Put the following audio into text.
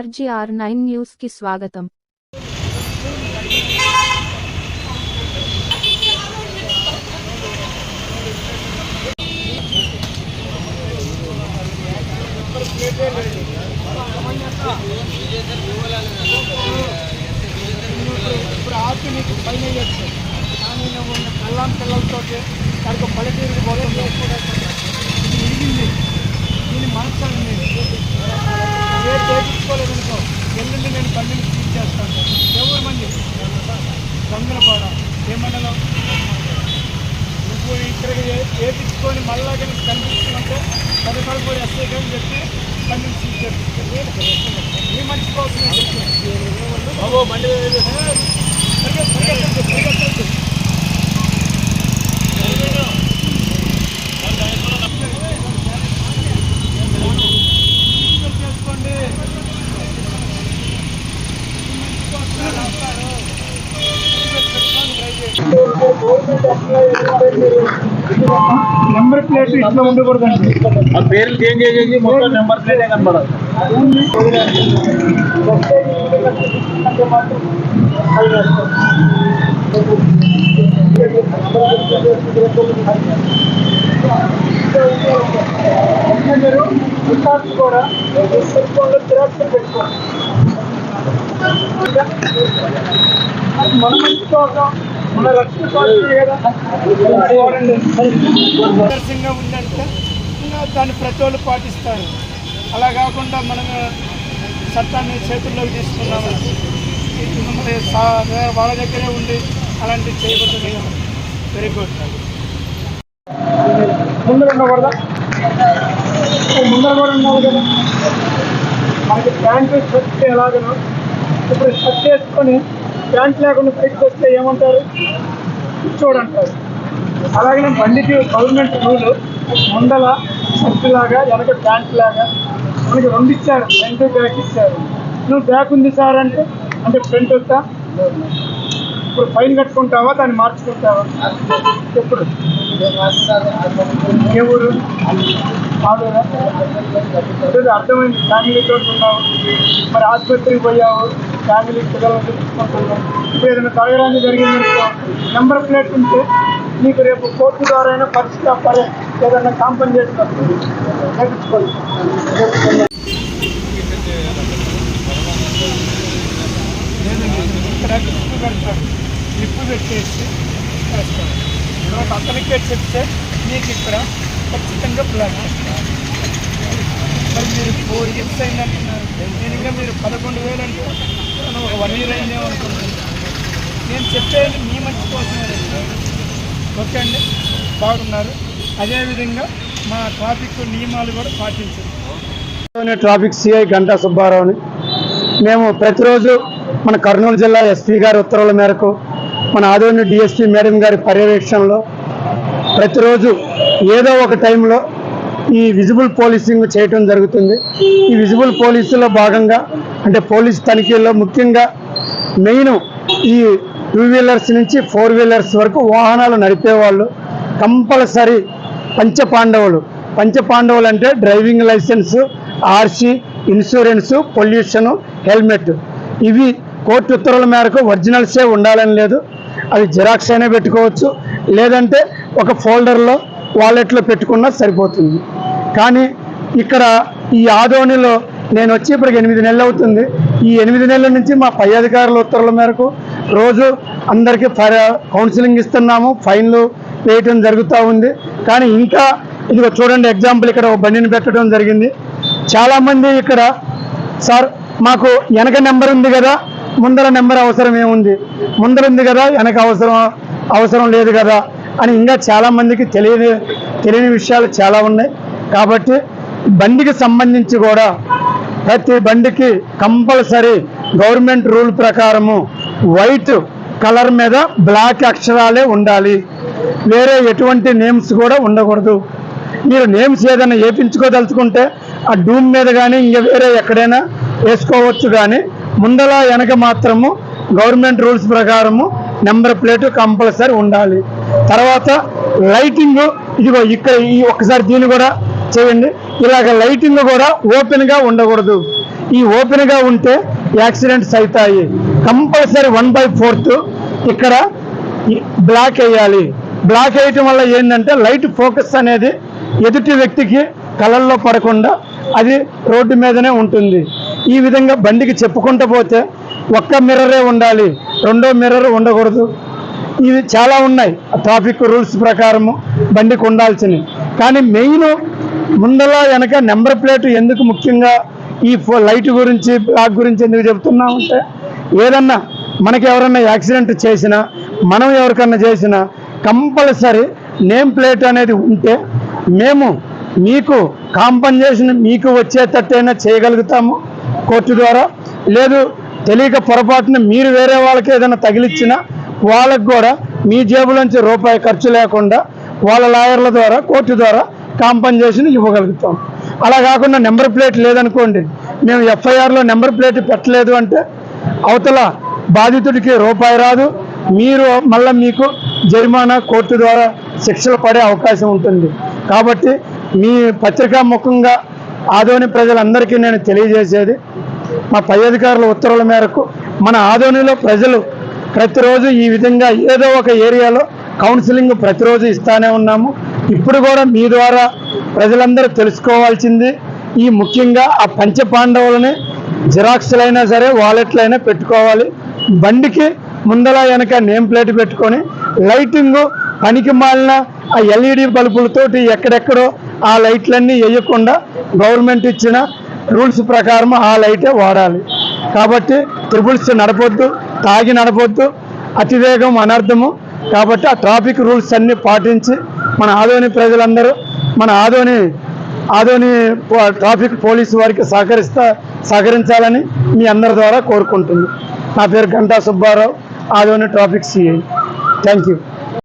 RGR nine న్యూస్కి స్వాగతం. ఇప్పుడు ఆర్పి పైన వేయచ్చు కానీ ఉన్న కళ్ళం పిల్లలతో దానికి పల్లెటూరికి పోతుంది ఇది మనసు ఏ చేయించుకోలేదు అనుకో ఎల్లుండి నేను బండిని సీజ్ చేస్తాను. ఎవరు మంది? గంగులపాడ ఏ మండలం నువ్వు ఇక్కడికి వేపించుకొని మళ్ళా కానీ కనిపిస్తుందంటే పది పదకొండు ఎస్ఐ కానీ చెప్పి బండిని సీజ్ చేపిస్తాను ఈ మంచి చెప్తాను బాబు బండి నెంబర్ ప్లేట్ ఇట్లా ఉండకూడదండి ఆ పేర్లు చేంజ్ చేసేసి మొత్తం నెంబర్ ప్లేటే కనపడదు. మీరు రికార్డ్స్ కూడా సెల్ ఫోన్లో జిరాక్స్ పెట్టుకోండి అది మన మంచి కోసం మన ఆదర్శంగా ఉందంటే ఇంకా దాన్ని ప్రతి వాళ్ళు పాటిస్తారు. అలా కాకుండా మనం చట్టాన్ని చేతుల్లోకి తీసుకున్నామంటే మమ్మల్ని వాళ్ళ దగ్గరే ఉండి అలాంటివి చేయకూడదు వెరీ గుడ్ ముందర ఉండకూడదా ముందర కూడా ఉండాలి కదా. మనకి ప్యాంటు షర్ట్ ఎలాగనో ఇప్పుడు షర్ట్ వేసుకొని ప్యాంట్ లేకుండా బయటకు వస్తే ఏమంటారు? చూడంటారు అలాగే బండికి గవర్నమెంట్ రూల్. ముందల షర్ట్ లాగా వెనక ప్యాంట్ లాగా మనకి రెండు ఇచ్చారు. ఫ్రంట్ బ్యాక్ ఇచ్చారు. నువ్వు బ్యాక్ ఉంది సార్ అంటే అంటే ఫ్రంట్ వస్తా ఇప్పుడు ఫైన్ కట్టుకుంటావా? దాన్ని మార్చుకుంటావా? ఎప్పుడు? ఎవరు ఊరు? అర్థమైంది. ఫ్యామిలీతో ఉన్నావు. మరి ఆసుపత్రికి పోయావు? ఫ్యామిలీ పిల్లలను చూసుకుంటున్నావు ఇప్పుడు ఏదైనా తరగడానికి జరిగిందనుకో నెంబర్ ప్లేట్ ఉంటే మీకు రేపు కోర్టు ద్వారా అయినా పరిస్థితి పరి ఏదైనా కాంపన్సేషన్ వస్తుంది చేయించుకోండి లేదండి ఇక్కడ క్లిప్పు పెట్టేసి వేస్తాడు తర్వాత అతనికే చెప్తే మీకు ఇక్కడ ఖచ్చితంగా ప్లాన్ చేస్తాడు మరి మీరు ఫోర్ ఇయర్స్ అయిందంటున్నారు నేను ఇంకా మీరు పదకొండు వేలు అంటే ఒక వన్ ఇయర్ అయిందే నేను చెప్పేది మీ మంచి కోసమే ఓకే అండి? బాగున్నారు. అదేవిధంగా మా ట్రాఫిక్ నియమాలు కూడా పాటించండి. ట్రాఫిక్ సిఐ గంటా సుబ్బారావుని. మేము ప్రతిరోజు మన కర్నూలు జిల్లా ఎస్పీ గారి ఉత్తర్వుల మేరకు మన ఆదోని డిఎస్పీ మేడం గారి పర్యవేక్షణలో ప్రతిరోజు ఏదో ఒక టైంలో ఈ విజిబుల్ పోలీసింగ్ చేయటం జరుగుతుంది. ఈ విజిబుల్ పోలీసులో భాగంగా అంటే పోలీస్ తనిఖీల్లో ముఖ్యంగా మెయిన్ ఈ టూ వీలర్స్ నుంచి ఫోర్ వీలర్స్ వరకు వాహనాలు నడిపేవాళ్ళు కంపల్సరీ పంచపాండవులు. పంచపాండవులు అంటే driving licence RC insurance pollution helmet. ఇవి కోర్టు ఉత్తర్వుల మేరకు ఒరిజినల్సే ఉండాలని లేదు. అది జిరాక్స్ అయినా పెట్టుకోవచ్చు. లేదంటే ఒక ఫోల్డర్లో వాలెట్లో పెట్టుకున్నా సరిపోతుంది. కానీ ఇక్కడ ఈ ఆదోనిలో నేను వచ్చి ఇప్పటికి ఎనిమిది నెలలు అవుతుంది. ఈ ఎనిమిది నెలల నుంచి మా పై అధికారుల ఉత్తర్వుల మేరకు రోజు అందరికీ ఫైర్ కౌన్సిలింగ్ ఇస్తున్నాము. ఫైన్లు వేయటం జరుగుతూ ఉంది. కానీ ఇంకా ఇదిగో చూడండి ఎగ్జాంపుల్ ఇక్కడ ఒక బండిని పెట్టడం జరిగింది. చాలామంది ఇక్కడ సార్ మాకు వెనక నెంబర్ ఉంది కదా ముందర నెంబర్ అవసరం ఏముంది? ముందర ఉంది కదా వెనక అవసరం అవసరం లేదు కదా? అని ఇంకా చాలామందికి తెలియని తెలియని విషయాలు చాలా ఉన్నాయి. కాబట్టి బండికి సంబంధించి కూడా ప్రతి బండికి కంపల్సరీ గవర్నమెంట్ రూల్ ప్రకారము వైట్ కలర్ మీద బ్లాక్ అక్షరాలే ఉండాలి. వేరే ఎటువంటి నేమ్స్ కూడా ఉండకూడదు. మీరు నేమ్స్ ఏదైనా వేపించుకోదలుచుకుంటే ఆ డూమ్ మీద కానీ ఇంకా వేరే ఎక్కడైనా వేసుకోవచ్చు కానీ ముందల వెనక మాత్రము గవర్నమెంట్ రూల్స్ ప్రకారము నెంబర్ ప్లేట్ కంపల్సరీ ఉండాలి. తర్వాత లైటింగ్ ఇదిగో ఇక్కడ ఈ ఒక్కసారి దీన్ని కూడా చేయండి. ఇలాగ లైటింగ్ కూడా ఓపెన్గా ఉండకూడదు. ఈ ఓపెన్గా ఉంటే యాక్సిడెంట్స్ అవుతాయి. కంపల్సరీ వన్ బై ఫోర్త్ ఇక్కడ బ్లాక్ వేయాలి. బ్లాక్ వేయటం వల్ల ఏంటంటే లైట్ ఫోకస్ అనేది ఎదుటి వ్యక్తికి కళ్ళల్లో పడకుండా అది రోడ్డు మీదనే ఉంటుంది. ఈ విధంగా బండికి చెప్పుకుంటూ పోతే ఒక్క మిర్రరే ఉండాలి. రెండో మిర్రర్ ఉండకూడదు. ఇవి చాలా ఉన్నాయి. ట్రాఫిక్ రూల్స్ ప్రకారము బండికి ఉండాల్సినవి. కానీ మెయిన్ ముందల వెనక నెంబర్ ప్లేట్ ఎందుకు ముఖ్యంగా ఈ ఫో- లైట్ గురించి బ్లాక్ గురించి ఎందుకు చెప్తున్నామంటే ఏదన్నా మనకి ఎవరన్నా యాక్సిడెంట్ చేసినా మనం ఎవరికన్నా చేసినా కంపల్సరీ నేమ్ ప్లేట్ అనేది ఉంటే మేము మీకు కాంపన్సేషన్ మీకు వచ్చేటట్టయినా చేయగలుగుతాము కోర్టు ద్వారా. లేదు తెలియక పొరపాటున మీరు వేరే వాళ్ళకి ఏదైనా తగిలిచ్చినా వాళ్ళకు కూడా మీ జేబులోంచి రూపాయి ఖర్చు లేకుండా వాళ్ళ లాయర్ల ద్వారా కోర్టు ద్వారా కాంపన్సేషన్ ఇవ్వగలుగుతాం. అలా కాకుండా నెంబర్ ప్లేట్ లేదనుకోండి మేము ఎఫ్ఐఆర్లో నెంబర్ ప్లేట్ పెట్టలేదు అంటే అవతల బాధితుడికి రూపాయి రాదు మీరు మళ్ళీ మీకు జరిమానా కోర్టు ద్వారా శిక్షలు పడే అవకాశం ఉంటుంది. కాబట్టి మీ పత్రికా ముఖంగా ఆదోని ప్రజలందరికీ నేను తెలియజేసేది మా పై అధికారుల ఉత్తర్వుల మేరకు మన ఆదోనిలో ప్రజలు ప్రతిరోజు ఈ విధంగా ఏదో ఒక ఏరియాలో కౌన్సిలింగ్ ప్రతిరోజు ఇస్తానే ఉన్నాము. ఇప్పుడు కూడా మీ ద్వారా ప్రజలందరూ తెలుసుకోవాల్సింది ఈ ముఖ్యంగా ఆ పంచ పాండవులని జిరాక్స్లైనా సరే వాలెట్లైనా పెట్టుకోవాలి. బండికి ముందల వెనక నేమ్ ప్లేట్ పెట్టుకొని లైటింగ్ పనికి మాలిన ఆ ఎల్ఈడి బల్బులతోటి ఎక్కడెక్కడో ఆ లైట్లన్నీ వేయకుండా గవర్నమెంట్ ఇచ్చిన రూల్స్ ప్రకారం ఆ లైటే వాడాలి. కాబట్టి త్రిపుల్స్ నడపొద్దు తాగి నడపొద్దు. అతివేగం అనర్థము కాబట్టి ఆ ట్రాఫిక్ రూల్స్ అన్ని పాటించి మన ఆదోని ప్రజలందరూ మన ఆదోని ఆదోని ట్రాఫిక్ పోలీసు వారికి సహకరిస్తా సహకరించాలని మీ అందరి ద్వారా కోరుకుంటుంది నా పేరు Ganta Subbarao Adoni traffic CI. Thank you.